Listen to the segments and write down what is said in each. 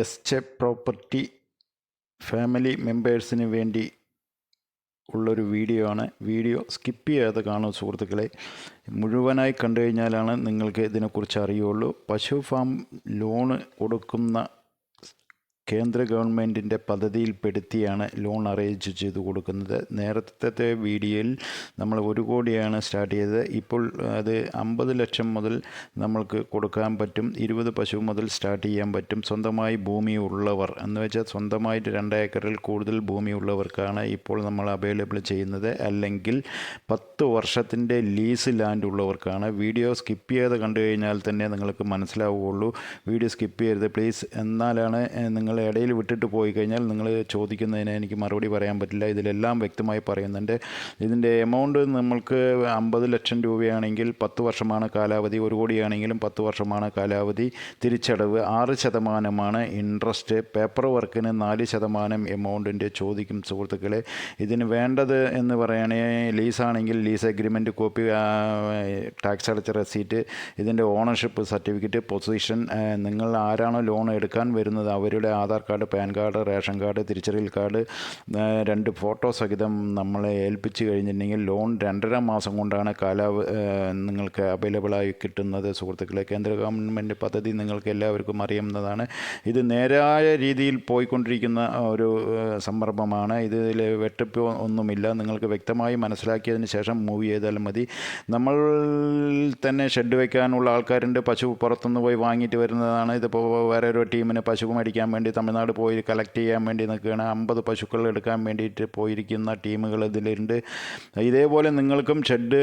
S ചെ property family മെമ്പേഴ്സിന് വേണ്ടി ഉള്ളൊരു വീഡിയോ ആണ്. വീഡിയോ സ്കിപ്പ് ചെയ്യാതെ കാണും സുഹൃത്തുക്കളെ മുഴുവനായി കണ്ടു കഴിഞ്ഞാലാണ് നിങ്ങൾക്ക് ഇതിനെക്കുറിച്ച് അറിയുള്ളൂ. പശു ഫാം ലോണ് കൊടുക്കുന്ന കേന്ദ്ര ഗവൺമെന്റിന്റെ പദ്ധതിയിൽപ്പെടുത്തിയാണ് ലോൺ അറേഞ്ച് ചെയ്ത് കൊടുക്കുന്നത്. നേരത്തെ വീഡിയോയിൽ നമ്മൾ ഒരു കോടിയാണ് സ്റ്റാർട്ട് ചെയ്തത്. ഇപ്പോൾ അത് അമ്പത് ലക്ഷം മുതൽ നമ്മൾക്ക് കൊടുക്കാൻ പറ്റും. ഇരുപത് പശു മുതൽ സ്റ്റാർട്ട് ചെയ്യാൻ പറ്റും. സ്വന്തമായി ഭൂമി ഉള്ളവർ എന്ന് വെച്ചാൽ സ്വന്തമായിട്ട് രണ്ട് ഏക്കറിൽ കൂടുതൽ ഭൂമി ഉള്ളവർക്കാണ് ഇപ്പോൾ നമ്മൾ അവൈലബിൾ ചെയ്യുന്നത്. അല്ലെങ്കിൽ പത്ത് വർഷത്തിന്റെ ലീസ് ലാൻഡ് ഉള്ളവർക്കാണ്. വീഡിയോ സ്കിപ്പ് ചെയ്ത് കണ്ടു കഴിഞ്ഞാൽ തന്നെ നിങ്ങൾക്ക് മനസ്സിലാവുകയുള്ളൂ. വീഡിയോ സ്കിപ്പ് ചെയ്യരുത് പ്ലീസ്. എന്നാലാണ് നിങ്ങൾ ഇടയിൽ വിട്ടിട്ട് പോയി കഴിഞ്ഞാൽ നിങ്ങൾ ചോദിക്കുന്നതിന് എനിക്ക് മറുപടി പറയാൻ പറ്റില്ല. ഇതിലെല്ലാം വ്യക്തമായി പറയുന്നുണ്ട്. ഇതിന്റെ എമൗണ്ട് നമ്മൾക്ക് അമ്പത് ലക്ഷം രൂപയാണെങ്കിൽ പത്ത് വർഷമാണ് കാലാവധി ഒരു കോടിയാണെങ്കിലും പത്ത് വർഷമാണ് കാലാവധി തിരിച്ചടവ്. ആറ് ശതമാനമാണ് ഇൻട്രസ്റ്റ് പേപ്പർ വർക്കിന് നാല് ശതമാനം എമൗണ്ടിന്റെ ചോദിക്കും സുഹൃത്തുക്കളെ. ഇതിന് വേണ്ടത് എന്ന് പറയുകയാണെങ്കിൽ ലീസാണെങ്കിൽ ലീസ് അഗ്രിമെന്റ് കോപ്പി ടാക്സ് അടച്ച റെസീറ്റ് ഇതിന്റെ ഓണർഷിപ്പ് സർട്ടിഫിക്കറ്റ് പൊസിഷൻ നിങ്ങൾ ആരാണോ ലോൺ എടുക്കാൻ വരുന്നത് അവരുടെ Aadhaar card PAN card ration card തിരിച്ചറിയൽ കാർഡ് രണ്ട് ഫോട്ടോ സഹിതം നമ്മളെ ഏൽപ്പിച്ച് കഴിഞ്ഞിട്ടുണ്ടെങ്കിൽ ലോൺ രണ്ടര മാസം കൊണ്ടാണ് കാലാവ നിങ്ങൾക്ക് അവൈലബിളായി കിട്ടുന്നത്. സുഹൃത്തുക്കളെ കേന്ദ്ര ഗവൺമെന്റ് പദ്ധതി നിങ്ങൾക്ക് എല്ലാവർക്കും അറിയുന്നതാണ് ഇത് നേരായ രീതിയിൽ പോയിക്കൊണ്ടിരിക്കുന്ന ഒരു സന്ദർഭമാണ്. ഇതിൽ വെട്ടിപ്പ് ഒന്നുമില്ല. നിങ്ങൾക്ക് വ്യക്തമായി മനസ്സിലാക്കിയതിന് ശേഷം മൂവ് ചെയ്താൽ മതി. നമ്മൾ തന്നെ ഷെഡ് വയ്ക്കാനുള്ള ആൾക്കാരുണ്ട്. പശു പുറത്തുനിന്ന് പോയി വാങ്ങിയിട്ട് വരുന്നതാണ്. ഇതിപ്പോൾ വേറെ ഒരു ടീമിന് പശു മേടിക്കാൻ വേണ്ടി തമിഴ്നാട് പോയി കളക്ട് ചെയ്യാൻ വേണ്ടി നിൽക്കുകയാണ്. അമ്പത് പശുക്കൾ എടുക്കാൻ വേണ്ടിയിട്ട് പോയിരിക്കുന്ന ടീമുകൾ ഇതിലുണ്ട്. ഇതേപോലെ നിങ്ങൾക്കും ഷെഡ്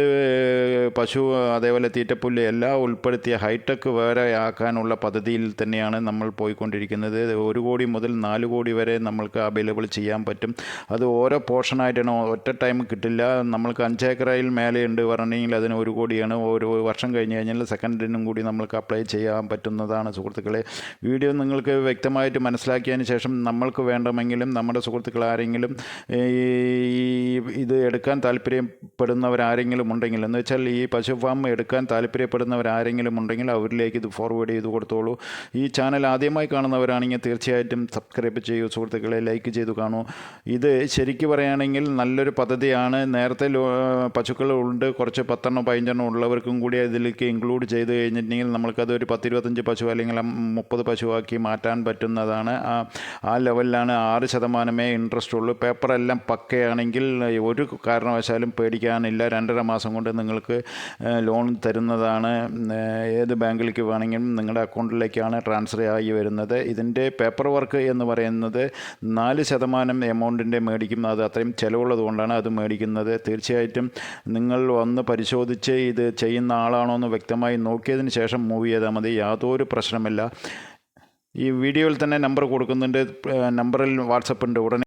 പശു അതേപോലെ തീറ്റപ്പുല്ല് എല്ലാം ഉൾപ്പെടുത്തിയ ഹൈടെക് വേറെ ആക്കാനുള്ള പദ്ധതിയിൽ തന്നെയാണ് നമ്മൾ പോയിക്കൊണ്ടിരിക്കുന്നത്. ഒരു കോടി മുതൽ നാല് കോടി വരെ നമ്മൾക്ക് അവൈലബിൾ ചെയ്യാൻ പറ്റും. അത് ഓരോ പോർഷനായിട്ടാണ്. ഒറ്റ ടൈം കിട്ടില്ല. നമ്മൾക്ക് അഞ്ചേക്കറയിൽ മേലെയുണ്ട് പറഞ്ഞെങ്കിൽ അതിന് ഒരു കോടിയാണ്. ഓരോ വർഷം കഴിഞ്ഞ് കഴിഞ്ഞാൽ സെക്കൻഡിനും കൂടി നമ്മൾക്ക് അപ്ലൈ ചെയ്യാൻ പറ്റുന്നതാണ് സുഹൃത്തുക്കളെ. വീഡിയോ നിങ്ങൾക്ക് വ്യക്തമായിട്ട് മനസ്സിലാക്കിയതിന് ശേഷം നമ്മൾക്ക് വേണ്ടമെങ്കിലും നമ്മുടെ സുഹൃത്തുക്കൾ ആരെങ്കിലും ഈ ഇത് എടുക്കാൻ താല്പര്യപ്പെടുന്നവരാരെങ്കിലും ഉണ്ടെങ്കിൽ എന്ന് വെച്ചാൽ ഈ പശു ഫാം എടുക്കാൻ താല്പര്യപ്പെടുന്നവരാരെങ്കിലും ഉണ്ടെങ്കിൽ അവരിലേക്ക് ഇത് ഫോർവേഡ് ചെയ്ത് കൊടുത്തോളൂ. ഈ ചാനൽ ആദ്യമായി കാണുന്നവരാണെങ്കിൽ തീർച്ചയായിട്ടും സബ്സ്ക്രൈബ് ചെയ്യൂ സുഹൃത്തുക്കളെ ലൈക്ക് ചെയ്തു കാണൂ. ഇത് ശരിക്ക് പറയുകയാണെങ്കിൽ നല്ലൊരു പദ്ധതിയാണ്. നേരത്തെ പശുക്കളുണ്ട് കുറച്ച് പത്തെണ്ണം പതിനഞ്ചെണ്ണം ഉള്ളവർക്കും കൂടി ഇതിലേക്ക് ഇൻക്ലൂഡ് ചെയ്ത് കഴിഞ്ഞിട്ടുണ്ടെങ്കിൽ നമ്മൾക്കത് ഒരു പത്തിരുപത്തഞ്ച് പശു അല്ലെങ്കിൽ മുപ്പത് പശുവാക്കി മാറ്റാൻ പറ്റുന്നതാണ്. ആ ആ ലെവലിലാണ് ആറ് ശതമാനമേ ഇൻട്രസ്റ്റ് ഉള്ളൂ. പേപ്പറെല്ലാം പക്കയാണെങ്കിൽ ഒരു കാരണവശാലും പേടിക്കാനില്ല. രണ്ടര മാസം കൊണ്ട് നിങ്ങൾക്ക് ലോൺ തരുന്നതാണ്. ഏത് ബാങ്കിലേക്ക് വേണമെങ്കിലും നിങ്ങളുടെ അക്കൗണ്ടിലേക്കാണ് ട്രാൻസ്ഫർ ആയി വരുന്നത്. ഇതിന്റെ പേപ്പർ വർക്ക് എന്ന് പറയുന്നത് നാല് ശതമാനം എമൗണ്ടിന്റെ മേടിക്കും. അത് അത്രയും ചിലവുള്ളതുകൊണ്ടാണ് അത് മേടിക്കുന്നത്. തീർച്ചയായിട്ടും നിങ്ങൾ വന്ന് പരിശോധിച്ച് ഇത് ചെയ്യുന്ന ആളാണോ എന്ന് വ്യക്തമായി നോക്കിയതിന് ശേഷം മൂവ് ചെയ്താൽ മതി. യാതൊരു പ്രശ്നമില്ല. ഈ വീഡിയോയിൽ തന്നെ നമ്പർ കൊടുക്കുന്നുണ്ട്. നമ്പറിൽ വാട്സപ്പ് ഉണ്ട്. ഉടനെ